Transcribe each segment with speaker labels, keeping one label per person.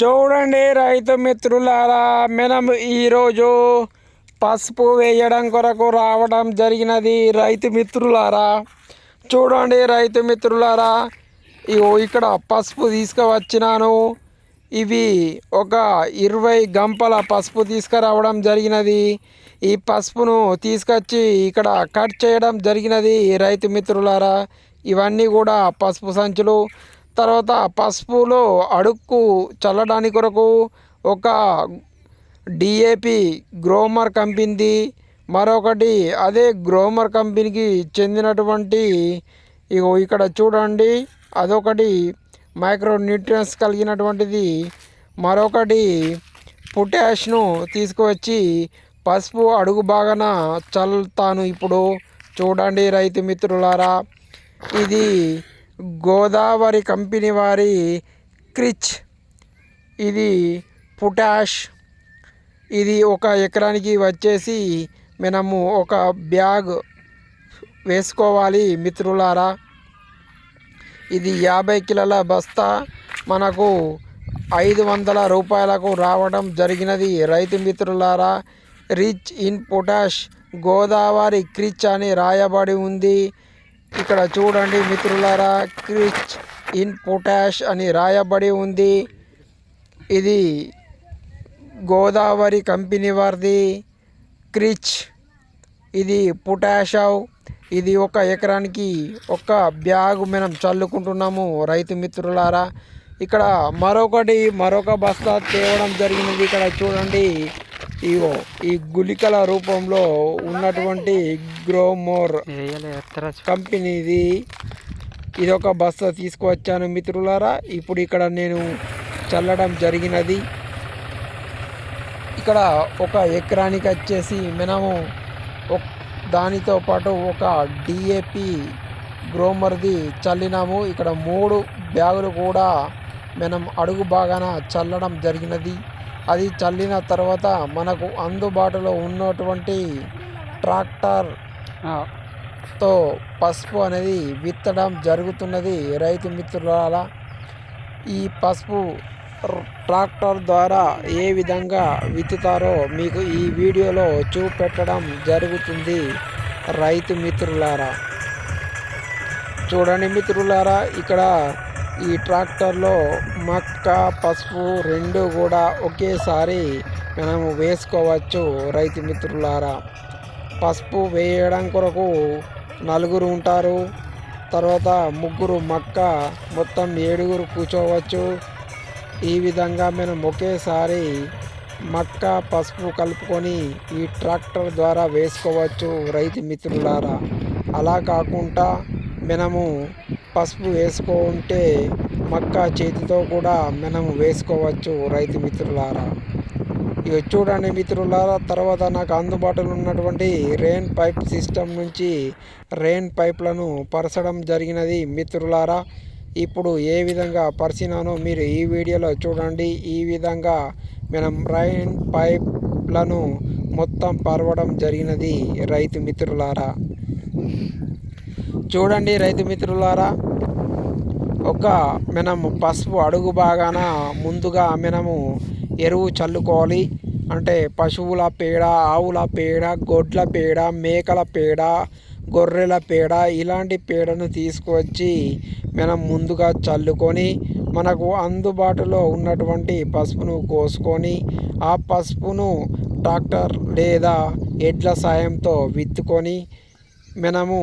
Speaker 1: చూడండి రైతు మిత్రులారా మనం ఈరోజు పసుపు వేయడం కొరకు రావడం జరిగినది రైతు మిత్రులారా. చూడండి రైతు మిత్రులారా ఇగో ఇక్కడ పసుపు తీసుకువచ్చినాను. ఇవి ఒక ఇరవై గంపల పసుపు తీసుకురావడం జరిగినది. ఈ పసుపును తీసుకొచ్చి ఇక్కడ కట్ చేయడం జరిగినది రైతు మిత్రులారా. ఇవన్నీ కూడా పసుపు సంచులు. తర్వాత పసుపులో అడుక్కు చల్లడానికి కొరకు ఒక డిఏపి గ్రోమర్ కంపెనీది మరొకటి అదే గ్రోమర్ కంపెనీకి చెందినటువంటి ఇగో ఇక్కడ చూడండి అదొకటి మైక్రో న్యూట్రియన్స్ కలిగినటువంటిది. మరొకటి పొటాష్ను తీసుకువచ్చి పసుపు అడుగు బాగాన చల్లుతాను ఇప్పుడు. చూడండి రైతు మిత్రులారా ఇది గోదావరి కంపెనీ వారి క్రిచ్. ఇది పొటాష్. ఇది ఒక ఎకరానికి వచ్చేసి మనము ఒక బ్యాగ్ వేసుకోవాలి మిత్రులారా. ఇది యాభై కిలోల బస్తా. మనకు ఐదు వందల రూపాయలకు రావడం జరిగినది. రైతు మిత్రులారా రిచ్ ఇన్ పొటాష్. గోదావరి క్రిచ్ అని రాయబడి ఉంది. ఇక్కడ చూడండి మిత్రులారా క్రిచ్ ఇన్ పొటాష్ అని రాయబడి ఉంది. ఇది గోదావరి కంపెనీ వారిది. క్రిచ్ ఇది పొటాషావ్ ఇది ఒక ఎకరానికి ఒక బ్యాగ్ మనం చల్లుకుంటున్నాము రైతు మిత్రులారా. ఇక్కడ మరొకటి మరొక బస్తా తేవడం జరిగినది ఇక్కడ చూడండి. ఇగో ఈ గుళికల రూపంలో ఉన్నటువంటి గ్రోమోర్ కంపెనీది ఇది ఒక బస్తా తీసుకువచ్చాను మిత్రులారా. ఇప్పుడు ఇక్కడ నేను చల్లడం జరిగినది. ఇక్కడ ఒక ఎకరానికి వచ్చేసి మనము దానితో పాటు ఒక డిఏపి గ్రోమర్ది చల్లినాము. ఇక్కడ మూడు బ్యాగులు కూడా మనం అడుగు బాగాన చల్లడం జరిగినది. అది చల్లిన తర్వాత మనకు అందుబాటులో ఉన్నటువంటి ట్రాక్టర్తో పసుపు అనేది విత్తడం జరుగుతున్నది. రైతు మిత్రులారా ఈ పసుపు ట్రాక్టర్ ద్వారా ఏ విధంగా విత్తుతారో మీకు ఈ వీడియోలో చూపెట్టడం జరుగుతుంది. రైతు మిత్రులారా చూడండి మిత్రులారా ఇక్కడ ఈ ట్రాక్టర్లో మక్క పసుపు రెండు కూడా ఒకేసారి మనము వేసుకోవచ్చు రైతు మిత్రులారా. పసుపు వేయడం కొరకు నలుగురు ఉంటారు. తర్వాత ముగ్గురు మక్క మొత్తం ఏడుగురు కూర్చోవచ్చు. ఈ విధంగా మనం ఒకేసారి మక్క పసుపు కలుపుకొని ఈ ట్రాక్టర్ ద్వారా వేసుకోవచ్చు రైతు మిత్రులారా. అలా కాకుండా మనము పసుపు వేసుకుంటే మక్క చేతితో కూడా మనము వేసుకోవచ్చు రైతు మిత్రులారా. ఇక చూడండి మిత్రులారా తర్వాత నాకు అందుబాటులో ఉన్నటువంటి రెయిన్ పైప్ సిస్టమ్ నుంచి రెయిన్ పైప్లను పరచడం జరిగినది మిత్రులారా. ఇప్పుడు ఏ విధంగా పరిచినానో మీరు ఈ వీడియోలో చూడండి. ఈ విధంగా మనం రైన్ పైప్లను మొత్తం పరవడం జరిగినది రైతు మిత్రులారా. చూడండి రైతు మిత్రులారా ఒక మనము పసుపు అడుగు బాగాన ముందుగా మనము ఎరువు చల్లుకోవాలి. అంటే పశువుల పేడ ఆవుల పేడ గొడ్ల పేడ మేకల పేడ గొర్రెల పేడ ఇలాంటి పేడను తీసుకువచ్చి మనం ముందుగా చల్లుకొని మనకు అందుబాటులో ఉన్నటువంటి పసుపును కోసుకొని ఆ పసుపును ట్రాక్టర్ లేదా ఎడ్ల సాయంతో విత్తుకొని మనము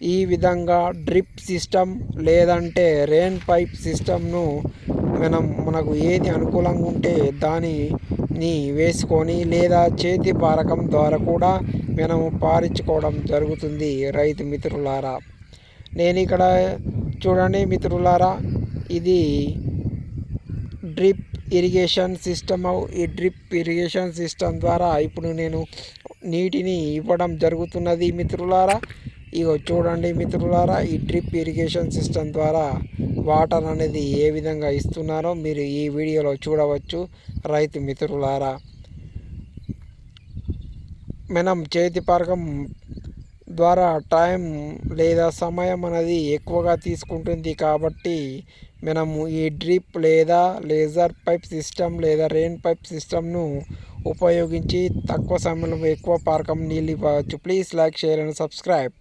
Speaker 1: ఈ విధంగా డ్రిప్ సిస్టమ్ లేదంటే రెయిన్ పైప్ సిస్టమ్ను మనం మనకు ఏది అనుకూలంగా ఉంటే దానిని వేసుకొని లేదా చేతి పారకం ద్వారా కూడా మనము పారించుకోవడం జరుగుతుంది. రైతు మిత్రులారా నేను ఇక్కడ చూడండి మిత్రులారా ఇది డ్రిప్ ఇరిగేషన్ సిస్టమ్. ఈ డ్రిప్ ఇరిగేషన్ సిస్టమ్ ద్వారా ఇప్పుడు నేను నీటిని ఇవ్వడం జరుగుతున్నది మిత్రులారా. ఇగో చూడండి మిత్రులారా ఈ డ్రిప్ ఇరిగేషన్ సిస్టమ్ ద్వారా వాటర్ అనేది ఏ విధంగా ఇస్తున్నారో మీరు ఈ వీడియోలో చూడవచ్చు. రైతు మిత్రులారా మనం చేతి పారకం ద్వారా టైం లేదా సమయం అనేది ఎక్కువగా తీసుకుంటుంది కాబట్టి మనము ఈ డ్రిప్ లేదా లేజర్ పైప్ సిస్టమ్ లేదా రెయిన్ పైప్ సిస్టమ్ను ఉపయోగించి తక్కువ సమయంలో ఎక్కువ పారకం నీళ్ళు ఇవ్వచ్చు. Please like share and subscribe.